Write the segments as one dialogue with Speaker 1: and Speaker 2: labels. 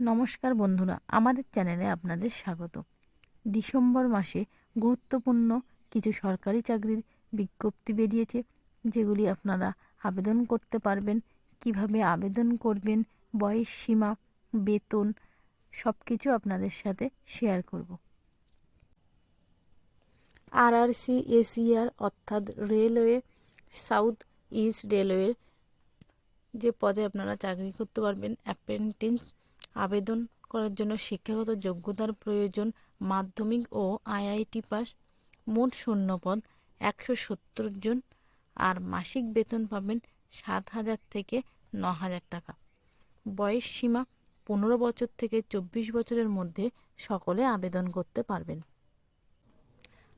Speaker 1: নমস্কার বন্ধুরা, আমাদের চ্যানেলে আপনাদের স্বাগত। ডিসেম্বর মাসে গুরুত্বপূর্ণ কিছু সরকারি চাকরির বিজ্ঞপ্তি বেরিয়েছে, যেগুলি আপনারা আবেদন করতে পারবেন, কীভাবে আবেদন করবেন, বয়স সীমা, বেতন সব কিছু আপনাদের সাথে শেয়ার করব। আরআরসি এসিআর অর্থাৎ রেলওয়ে, সাউথ ইস্ট রেলওয়ের যে পদে আপনারা চাকরি করতে পারবেন, অ্যাপ্রেন্টিস আবেদন করার জন্য শিক্ষাগত যোগ্যতার প্রয়োজন মাধ্যমিক ও আইআইটি পাস। মোট শূন্য পদ একশো সত্তর জন আর মাসিক বেতন পাবেন সাত হাজার থেকে ন হাজার টাকা। বয়স সীমা পনেরো বছর থেকে চব্বিশ বছরের মধ্যে সকলে আবেদন করতে পারবেন।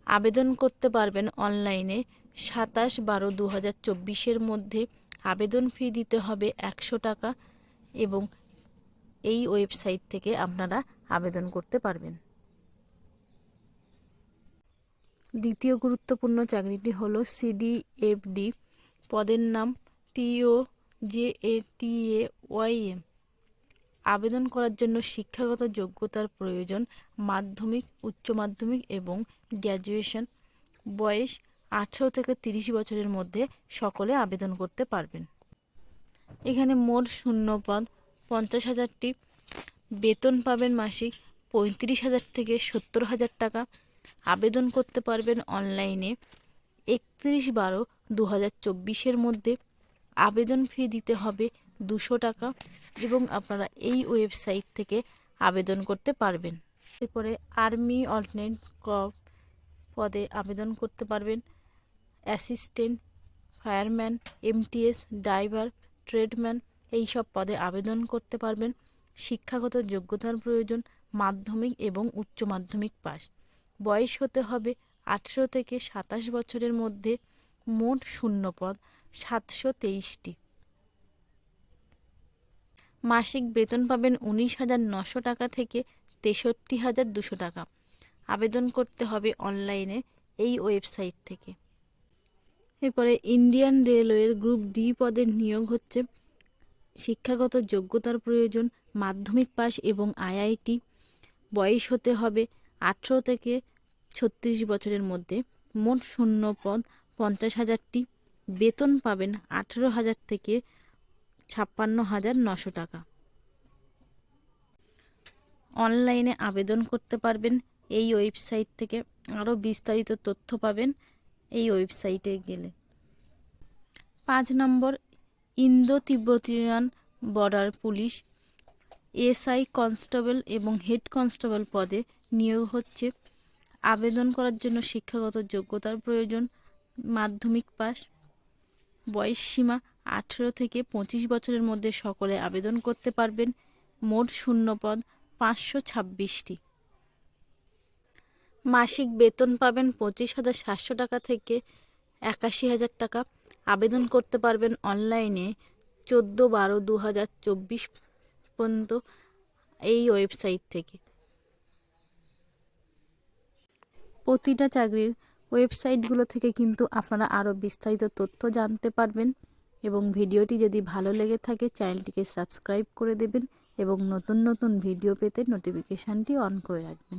Speaker 1: আবেদন করতে পারবেন অনলাইনে সাতাশ বারো দু হাজার চব্বিশের মধ্যে। আবেদন ফি দিতে হবে একশো টাকা এবং এই ওয়েবসাইট থেকে আপনারা আবেদন করতে পারবেন। দ্বিতীয় গুরুত্বপূর্ণ চাকরিটি হলো সিডিএফডি পদের নাম TO J A T A Y M. আবেদন করার জন্য শিক্ষাগত যোগ্যতার প্রয়োজন, মাধ্যমিক, উচ্চ মাধ্যমিক এবং গ্র্যাজুয়েশন। বয়স আঠেরো থেকে তিরিশ বছরের মধ্যে সকলে আবেদন করতে পারবেন। এখানে মোট শূন্য পদ পঞ্চাশ হাজারটি বেতন পাবেন মাসিক পঁয়ত্রিশ হাজার থেকে সত্তর হাজার টাকা। আবেদন করতে পারবেন অনলাইনে একত্রিশ বারো দু হাজার চব্বিশের মধ্যে। আবেদন ফি দিতে হবে দুশো টাকা এবং আপনারা এই ওয়েবসাইট থেকে আবেদন করতে পারবেন। এরপরে আর্মি অল্টারনেট ক্রপ পদে আবেদন করতে পারবেন। Assistant, fireman, MTS, driver, tradesman এই সব পদে আবেদন করতে পারবেন। শিক্ষাগত যোগ্যতার প্রয়োজন, মাধ্যমিক এবং উচ্চ মাধ্যমিক পাস বয়স হতে হবে আঠেরো থেকে সাতাশ বছরের মধ্যে। মোট শূন্য পদ সাতশো তেইশটি। মাসিক বেতন পাবেন উনিশ হাজার নশো টাকা থেকে তেষট্টি হাজার দুশো টাকা। আবেদন করতে হবে অনলাইনে এই ওয়েবসাইট থেকে। এরপরে ইন্ডিয়ান রেলওয়ের গ্রুপ ডি পদের নিয়োগ হচ্ছে। শিক্ষাগত যোগ্যতার প্রয়োজন, মাধ্যমিক পাস এবং আইআইটি বয়স হতে হবে আঠেরো থেকে ছত্রিশ বছরের মধ্যে। মোট শূন্য পদ পঞ্চাশ হাজারটি। বেতন পাবেন আঠেরো হাজার থেকে ছাপ্পান্ন হাজার নশো টাকা। অনলাইনে আবেদন করতে পারবেন। এই ওয়েবসাইট থেকে আরও বিস্তারিত তথ্য পাবেন এই ওয়েবসাইটে গেলে। পাঁচ number Indo Tibetan border police SI constable এবং হেড কনস্টেবল পদে নিয়োগ হচ্ছে। আবেদন করার জন্য শিক্ষাগত যোগ্যতার প্রয়োজন। মাধ্যমিক পাস বয়স সীমা আঠেরো থেকে পঁচিশ বছরের মধ্যে সকলে আবেদন করতে পারবেন। মোট শূন্য পদ পাঁচশো ছাব্বিশটি। মাসিক বেতন পাবেন পঁচিশ হাজার সাতশো টাকা থেকে একাশি হাজার টাকা। আবেদন করতে পারবেন অনলাইনে চোদ্দ বারো দু হাজার চব্বিশ পর্যন্ত এই ওয়েবসাইট থেকে। প্রতিটা চাকরির ওয়েবসাইটগুলো থেকে কিন্তু আপনারা আরও বিস্তারিত তথ্য জানতে পারবেন এবং ভিডিওটি যদি ভালো লেগে থাকে চ্যানেলটিকে সাবস্ক্রাইব করে দেবেন এবং নতুন নতুন ভিডিও পেতে নোটিফিকেশানটি অন করে রাখবেন।